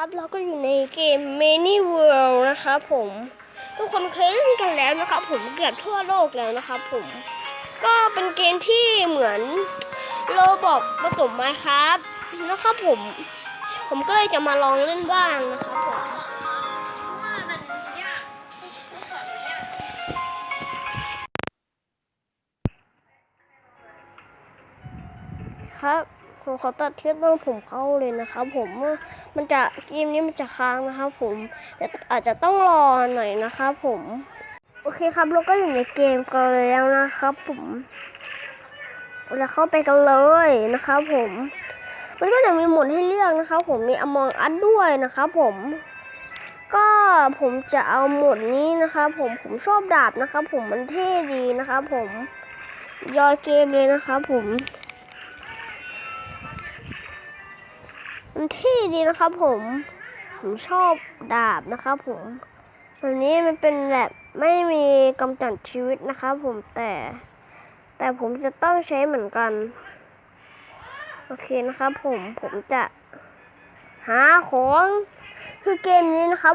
ครับ เราก็อยู่ในเกม Many World นะครับผมทุกคนเคยเล่นกันแล้วนะครับ ผมเกือบทั่วโลกแล้วนะครับผม ก็เป็นเกมที่เหมือนโลบอกผสมไม้ครับนะครับผม ผมก็เลยจะมาลองเล่นบ้างนะครับผมครับ ขอตัดเทียบเรื่องผมเข้าเลยนะครับ ผมมันจะเกมนี้มันจะค้างนะครับผมอาจจะต้องรอหน่อยนะครับผมโอเคครับเราก็อยู่ในเกมกันแล้วนะครับ ผมเราจะเข้าไปกันเลยนะครับผมมันก็จะมีหมดให้เลือกนะครับผมมีอมองอัดด้วยนะครับผม ก็ผมจะเอาหมดนี้นะครับผมผมชอบดาบนะครับผมมันเท่ดีนะครับผมยอยเกมเลยนะครับผม ที่ดีนะครับผม ผมชอบดาบนะครับผมแบบนี้มันเป็นแบบไม่มีกำจัดชีวิตนะครับผมแต่ แต่ผมจะต้องใช้เหมือนกัน โอเคนะครับผมผมจะหาของคือเกมนี้นะครับ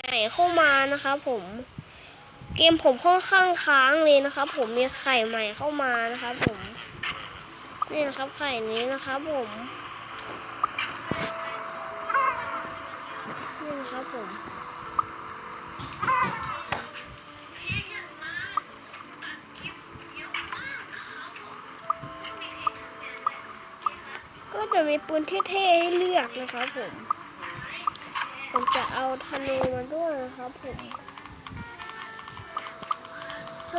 ไข่เข้ามานะครับผม เกมผมค่อนข้างค้างเลยนะครับ ผมมีไข่ใหม่เข้ามานะครับ ผมนี่นะครับไข่นี้นะครับผมนี่นะครับผมก็จะมีปืนเท่ๆให้เลือกนะครับผม ผมจะเอาธนูมาด้วยนะครับผม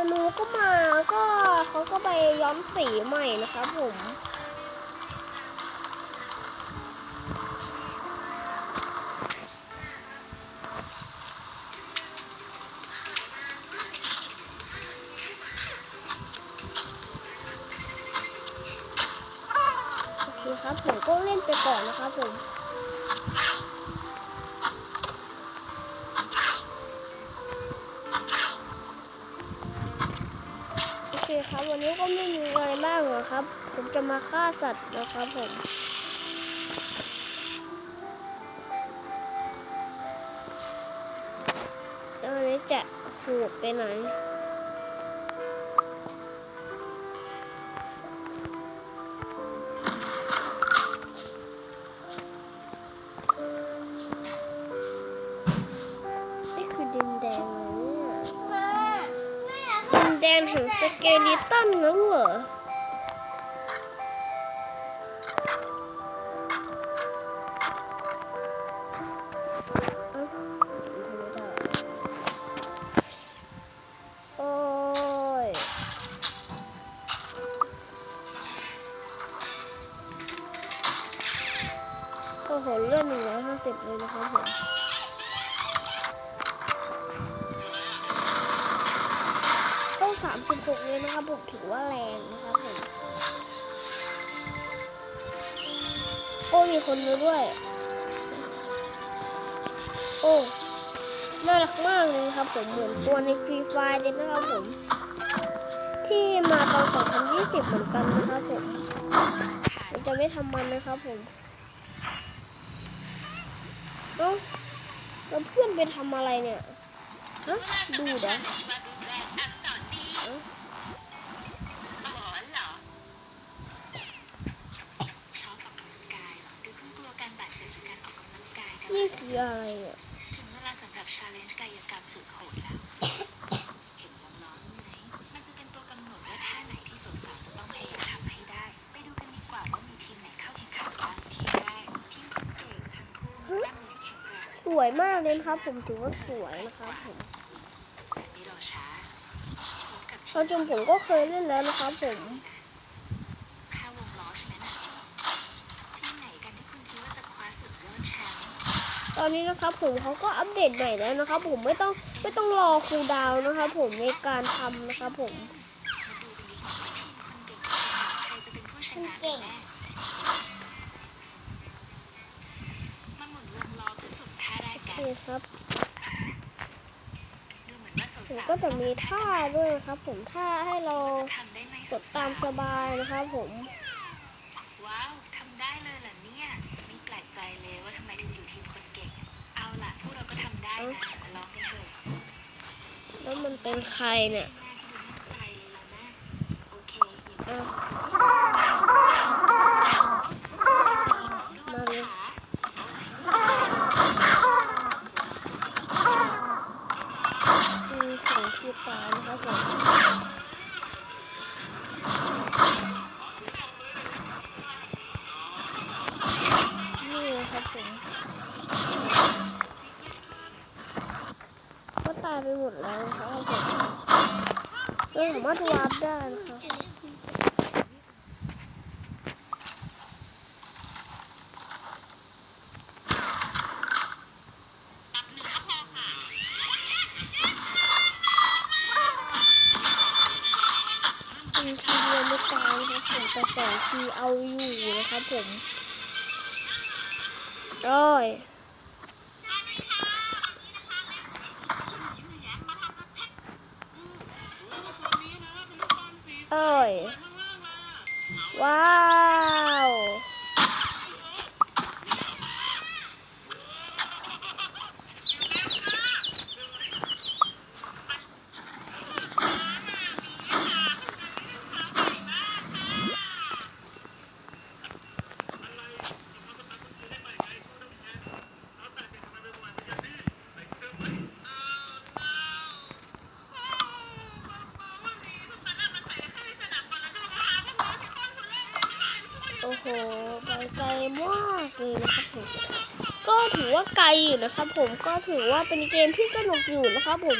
ธนูก็มาก็เขาก็ไปย้อมสีใหม่นะครับผมโอเคครับผมก็เล่นไปก่อนนะครับผม วันนี้ก็ไม่มีอะไรมากหรอกครับ ผมจะมาฆ่าสัตว์นะครับผมตอนนี้จะขูดไปไหน สเกลิตันงั้นเหรอเอ้าทำไม่ได้โอ้ยโอ้โหเลื่อนหนึ่งร้อยห้าสิบเลยนะครับผม ต้องสามสิบหกเลยนะครับผมถือว่าแรงนะครับผมโอ้มีคนมาด้วย โอ้น่ารักมากเลยครับผมเหมือนตัวในฟรีไฟเลยนะครับผม ที่มาตอน 2020 เหมือนกันนะครับผมมันจะไม่ทำมันนะครับผมเอ้าแล้วเพื่อนไปทำอะไรเนี่ยฮะดูเห นนี่คืออะไรเนี่ยถึงเวลาสำหรับชาเลนจ์กายกรรมสุดโหดแล้ว เห็นน้องๆไหมมันจะเป็นตัวกำหนดว่าท่าไหนที่สาวๆจะต้องพยายามทำให้ได้ ไปดูกันดีกว่าว่ามีทีมไหนเข้าแข่งขันบ้างทีแรกทีมคุณเจกทั้งคู่มีกล้ามเนื้อที่แข็งแรงสวยมากเลยนะครับ ผมถือว่าสวยนะครับผมแต่ไม่รอช้าพบกับเพราะจริงผมก็เคยเล่นแล้วนะครับผม ค่าวงล้อใช่ไหมน่ะทีมไหนกันที่คุณคิดว่าจะคว้าสุดยอดแชมป์ ตอนนี้นะครับผมเขาก็อัปเดตใหม่แล้วนะครับผมไม่ต้องไม่ต้องรอคูลดาวน์นะครับผมในการทำนะครับผมมาดูกันดีกว่าว่าทีมคนเก่งใครจะเป็นผู้ชนะกันแน่มาหมุนวงล้อเพื่อสุ่มท่าแรกโอกัเคนครับดูเหมือนว่าสผมก็จะมีท่าด้วยนะครับ ผมท่าให้เราทำได้ไหมกดตามสบายนะครับผมว้าวทำได้เลยเหรอเนี่ยไม่แปลก ใจเลยว่าทำไมถึงอยู่ทีมคนเก่ง เอาล่ะพวกเราก็ทำได้นะมาลองกันเถอะแล้วมันเป็นใครเนี่ยแม่ที่ดูมั่นใจเลยล่ะนะโอเคอย่างอ้าวมาเลย ขา มีเสียงชีตานะครับผมนี่นะครับผมก็ตาย ไปหมดแล้วนะครับผมเราสามารถวาร์ปได้นะครับเป็นทีเดียวไม่ตายนะครับผมแต่สองทีเอาอยู่นะครับผมโอ้ย হয় ไปไกลมากเลยนะครับผมก็ถือว่าไกลอยู่นะครับ ผมก็ถือว่าเป็นเกมที่สนุกอยู่นะครับผม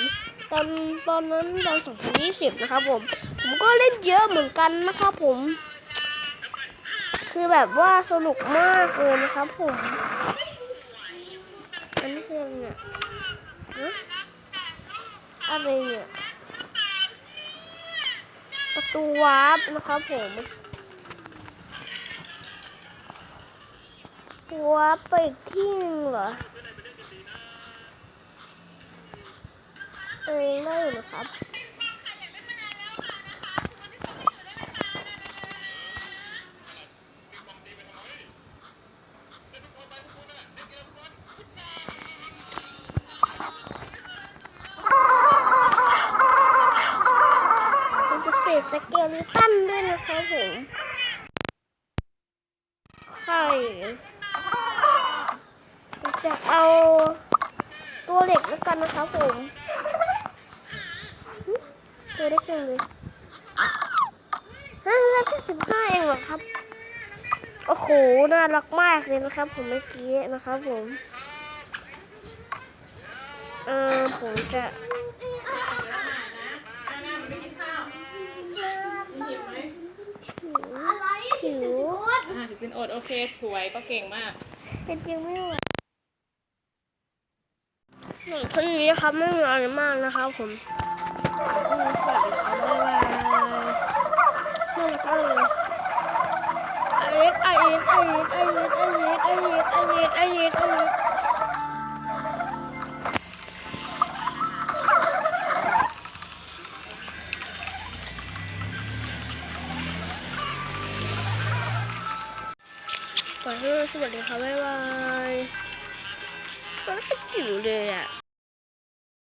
ตอนตอนนั้นตอน2020 นะครับผม ผมก็เล่นเยอะเหมือนกันนะครับผม คือแบบว่าสนุกมากเลยนะครับผม อันนี้คืออะไรเนี่ยฮะอะไรเนี่ย ประตูวาร์ปนะครับผม วาร์ปไปอีกที่หนึ่งเหรอเองได้อยู่นะครับมันจะเศษสเกลลิตันด้วยนะครับผมไข่ จะเอาตัวเหล็กแล้วกันนะครับผมหึตัวเล็กจังเลยฮะแล้วแค่สิบห้าเองเหรอครับ โอ้โห น่ารักมากเลยนะครับ ผมเมื่อกี้นะครับผม เออผมจะหิวอ่าสินอดโอเคสวยก็เก่งมาก เป็นจริงไม่ไหว หนังคนนี้ครับไม่มีอะไรมากนะครับผมฝากเขาบ๊ายบายน่ารักมากเลยไอเอสไอเอสไอเอสไอเอสไอเอสไอเอสไอเอสขอโทษสวัสดีครับบ๊ายบายมันก็จิ๋วเลยอะ